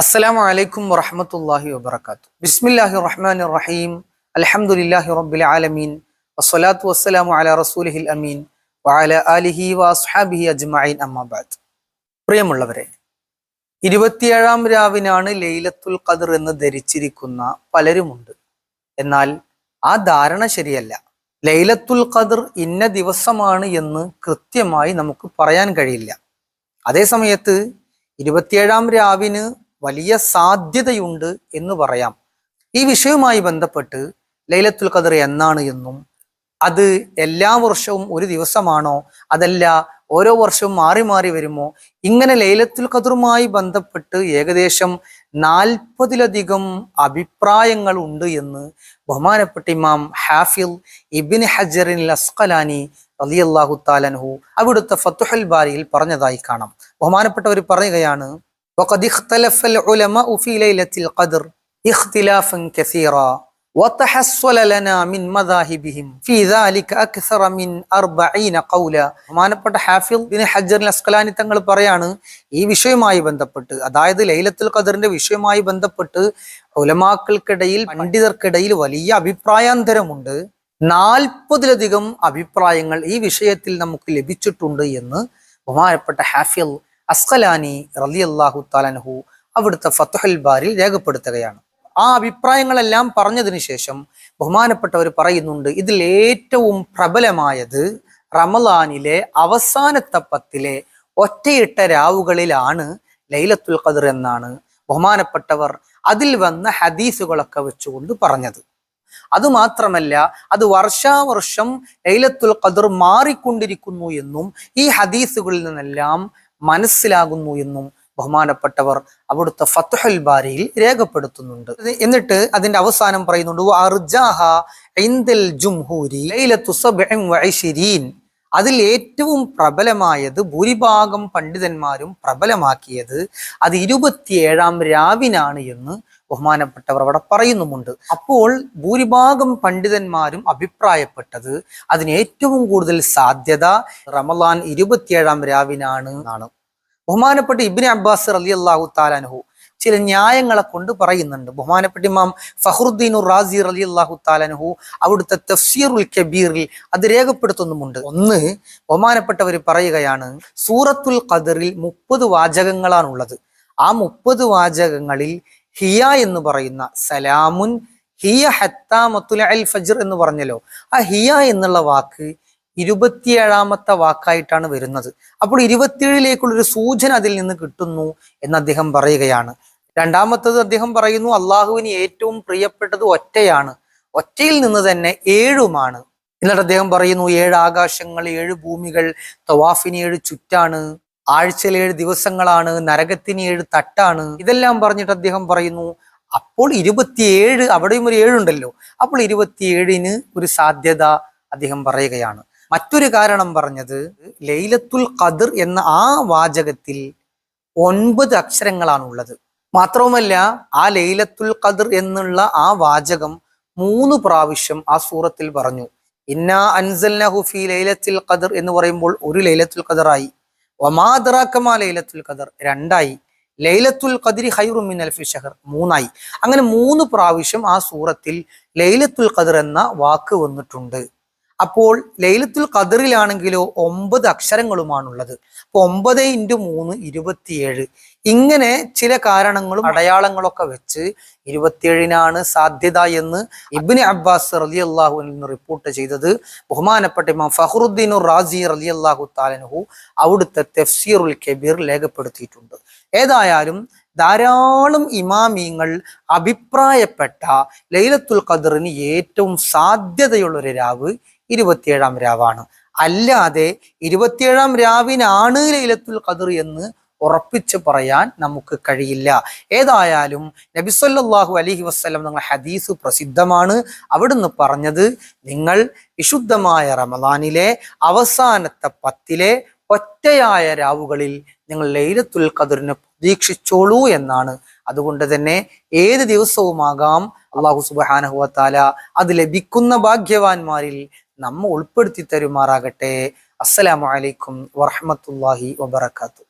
അസ്സലാമു അലൈക്കും വറഹമത്തല്ലാഹി വബർക്കാത്തു ബിസ്മില്ലാഹി റഹ്മാൻ റഹീം അലഹമുല്ലാഹി റബ്ബിൽ ആലമീൻ. വസ്സലാത്തു വസ്സലാമു അലാ റസൂലിഹിൽ അമീൻ. വഅല ആലിഹി വഅസ്ഹാബിഹി അജ്മഈൻ. അമ്മാബാദ് പ്രിയമുള്ളവരെ ഇരുപത്തിയേഴാം രാവിനാണ് ലൈലത്തുൽ ഖദർ എന്ന് ധരിച്ചിരിക്കുന്ന പലരുമുണ്ട്. എന്നാൽ ആ ധാരണ ശരിയല്ല. ലൈലത്തുൽ ഖദർ ഇന്ന ദിവസമാണ് എന്ന് കൃത്യമായി നമുക്ക് പറയാൻ കഴിയില്ല. അതേ സമയത്ത് ഇരുപത്തിയേഴാം രാവിന് വലിയ സാധ്യതയുണ്ട് എന്ന് പറയാം. ഈ വിഷയവുമായി ബന്ധപ്പെട്ട് ലൈലത്തുൽ ഖദർ എന്നാണ് എന്നും അത് എല്ലാ വർഷവും ഒരു ദിവസമാണോ അതല്ല ഓരോ വർഷവും മാറി മാറി വരുമോ ഇങ്ങനെ ലൈലത്തുൽ ഖദറുമായി ബന്ധപ്പെട്ട് ഏകദേശം നാൽപ്പതിലധികം അഭിപ്രായങ്ങൾ ഉണ്ട് എന്ന് ബഹുമാനപ്പെട്ട ഇമാം ഹാഫിൽ ഇബിൻ ഹജറിൻ അസ്കലാനി റളിയല്ലാഹു താലൻഹു അവിടുത്തെ ഫത്തുഹൽ ബാരിയിൽ പറഞ്ഞതായി കാണാം ബഹുമാനപ്പെട്ടവർ പറയുകയാണ് وقد اختلف العلماء في ليلة القدر اختلافا كثيرا ബഹുമാനപ്പെട്ട ഹാഫിൽ തങ്ങൾ പറയാണ് ഈ വിഷയവുമായി ബന്ധപ്പെട്ട് അതായത് ലൈലത്തുൽ ഖദറിന്റെ വിഷയവുമായി ബന്ധപ്പെട്ട് ഉലമാക്കൾക്കിടയിൽ പണ്ഡിതർക്കിടയിൽ വലിയ അഭിപ്രായാന്തരമുണ്ട്. നാൽപ്പതിലധികം അഭിപ്രായങ്ങൾ ഈ വിഷയത്തിൽ നമുക്ക് ലഭിച്ചിട്ടുണ്ട് എന്ന് ബഹുമാനപ്പെട്ട ഹാഫിൽ അസ്കലാനി റലിയല്ലാഹു താലൻഹു അവിടുത്തെ ഫത്തുഹൽബാരിൽ രേഖപ്പെടുത്തുകയാണ്. ആ അഭിപ്രായങ്ങളെല്ലാം പറഞ്ഞതിന് ശേഷം ബഹുമാനപ്പെട്ടവർ പറയുന്നുണ്ട് ഇതിൽ ഏറ്റവും പ്രബലമായത് റമലാനിലെ അവസാനത്തെ പത്തിലെ ഒറ്റയിട്ട രാവുകളിലാണ് ലൈലത്തുൽ ഖദർ എന്നാണ് ബഹുമാനപ്പെട്ടവർ അതിൽ വന്ന ഹദീസുകളൊക്കെ വെച്ചുകൊണ്ട് പറഞ്ഞത്. അതുമാത്രമല്ല അത് വർഷാവർഷം ലൈലത്തുൽ ഖദർ മാറിക്കൊണ്ടിരിക്കുന്നു എന്നും ഈ ഹദീസുകളിൽ നിന്നെല്ലാം മനസ്സിലാകുന്നു എന്നും ബഹുമാനപ്പെട്ടവർ അവിടുത്തെ ഫത്തുഹൽ ബാരിയിൽ രേഖപ്പെടുത്തുന്നുണ്ട്. എന്നിട്ട് അതിന്റെ അവസാനം പറയുന്നുണ്ട് അതിൽ ഏറ്റവും പ്രബലമായത് ഭൂരിഭാഗം പണ്ഡിതന്മാരും പ്രബലമാക്കിയത് അത് ഇരുപത്തിയേഴാം രാവിനാണ് എന്ന് ബഹുമാനപ്പെട്ടവർ അവിടെ പറയുന്നുമുണ്ട്. അപ്പോൾ ഭൂരിഭാഗം പണ്ഡിതന്മാരും അഭിപ്രായപ്പെട്ടത് അതിന് ഏറ്റവും കൂടുതൽ സാധ്യത റമലാൻ ഇരുപത്തിയേഴാം രാവിനാണ് എന്നാണ്. ബഹുമാനപ്പെട്ട ഇബിന് അബ്ബാസ് അലി അള്ളാഹു താലാനുഹു ചില ന്യായങ്ങളെ കൊണ്ട് പറയുന്നുണ്ട്. ബഹുമാനപ്പെട്ട ഇമാം ഫഹറുദ്ദീൻ റാസി അലി അള്ളാഹു താലാനുഹു അവിടുത്തെ തഫ്സീറുൽ കബീറിൽ അത് രേഖപ്പെടുത്തുന്നുമുണ്ട്. ഒന്ന് ബഹുമാനപ്പെട്ടവർ പറയുകയാണ് സൂറത്തുൽ ഖദറിൽ മുപ്പത് വാചകങ്ങളാണുള്ളത്. ആ മുപ്പത് വാചകങ്ങളിൽ ഹിയ എന്ന് പറയുന്ന സലാമുൻ ഹിയ ഹത്താമത്തുൽ അൽ ഫജ്ർ എന്ന് പറഞ്ഞല്ലോ ആ ഹിയ എന്നുള്ള വാക്ക് ഇരുപത്തിയേഴാമത്തെ വാക്കായിട്ടാണ് വരുന്നത്. അപ്പോൾ ഇരുപത്തിയേഴിലേക്കുള്ളൊരു സൂചന അതിൽ നിന്ന് കിട്ടുന്നു എന്ന് അദ്ദേഹം പറയുകയാണ്. രണ്ടാമത്തത് അദ്ദേഹം പറയുന്നു അള്ളാഹുവിന് ഏറ്റവും പ്രിയപ്പെട്ടത് ഒറ്റയാണ്. ഒറ്റയിൽ നിന്ന് തന്നെ ഏഴുമാണ്. എന്നിട്ട് അദ്ദേഹം പറയുന്നു ഏഴ് ആകാശങ്ങൾ ഏഴ് ഭൂമികൾ തവാഫിന് ഏഴ് ചുറ്റാണ് ആഴ്ചയിൽ ഏഴ് ദിവസങ്ങളാണ് നരകത്തിന് ഏഴ് തട്ടാണ്. ഇതെല്ലാം പറഞ്ഞിട്ട് അദ്ദേഹം പറയുന്നു അപ്പോൾ ഇരുപത്തിയേഴ് അവിടെയും ഒരു ഏഴുണ്ടല്ലോ. അപ്പോൾ ഇരുപത്തിയേഴിന് ഒരു സാധ്യത അദ്ദേഹം പറയുകയാണ്. മറ്റൊരു കാരണം പറഞ്ഞത് ലൈലത്തുൽ ഖദർ എന്ന ആ വാചകത്തിൽ ഒൻപത് അക്ഷരങ്ങളാണുള്ളത്. മാത്രവുമല്ല ആ ലൈലത്തുൽ ഖദർ എന്നുള്ള ആ വാചകം മൂന്ന് പ്രാവശ്യം ആ സൂറത്തിൽ പറഞ്ഞു. ഇന്നാ അൻസൽനഹു ഫി ലൈലത്തുൽ ഖദർ എന്ന് പറയുമ്പോൾ ഒരു ലൈലത്തുൽ ഖദറായി. ഒമാദറാക്കമാ ലൈലത്തുൽ ഖദർ രണ്ടായി. ലൈലത്തുൽ ഖദരി ഹൈറു മിൻ അൽഫി ഷഹർ മൂന്നായി. അങ്ങനെ മൂന്ന് പ്രാവശ്യം ആ സൂറത്തിൽ ലൈലത്തുൽ ഖദർ എന്ന വാക്ക് വന്നിട്ടുണ്ട്. അപ്പോൾ ലൈലത്തുൽ ഖദറിലാണെങ്കിലോ ഒമ്പത് അക്ഷരങ്ങളുമാണുള്ളത്. അപ്പൊ ഒമ്പത് ഇന്റു മൂന്ന് ഇരുപത്തിയേഴ്. ഇങ്ങനെ ചില കാരണങ്ങളും അടയാളങ്ങളൊക്കെ വെച്ച് ഇരുപത്തിയേഴിനാണ് സാധ്യത എന്ന് ഇബിന് അബ്ബാസ് റലി അള്ളാഹു നിന്ന് റിപ്പോർട്ട് ചെയ്തത്. ബഹുമാനപ്പെട്ട ഇമാം ഫഹറുദ്ദീൻ റാസി റലി അള്ളാഹു താലനഹു അവിടുത്തെ തെഫ്സീറുൽ കബീർ രേഖപ്പെടുത്തിയിട്ടുണ്ട്. ഏതായാലും ധാരാളം ഇമാമിയങ്ങൾ അഭിപ്രായപ്പെട്ട ലൈലത്തുൽ ഖദറിന് ഏറ്റവും സാധ്യതയുള്ള ഒരു രാവ് ഇരുപത്തിയേഴാം രാവാണ്. അല്ലാതെ ഇരുപത്തിയേഴാം രാവിനാണ് ലൈലത്തുൽ ഖദർ എന്ന് ഉറപ്പിച്ച് പറയാൻ നമുക്ക് കഴിയില്ല. ഏതായാലും നബിസ്വല്ലാഹു അലഹി വസ്ലം നിങ്ങൾ ഹദീസ് പ്രസിദ്ധമാണ്. അവിടുന്ന് പറഞ്ഞത് നിങ്ങൾ വിശുദ്ധമായ റമദാനിലെ അവസാനത്തെ പത്തിലെ ഒറ്റയായ രാവുകളിൽ നിങ്ങൾ ലൈലത്തുൽ ഖദറിനെ പ്രതീക്ഷിച്ചോളൂ എന്നാണ്. അതുകൊണ്ട് തന്നെ ഏത് ദിവസവുമാകാം? അള്ളാഹു സുബാനഹുവത്താല അത് ലഭിക്കുന്ന ഭാഗ്യവാന്മാരിൽ നമ്മ ഉൾപ്പെടുത്തി തരുമാറാകട്ടെ. അസ്സലാമു അലൈക്കും വറഹമത്തല്ലാഹി വബർക്കാത്തു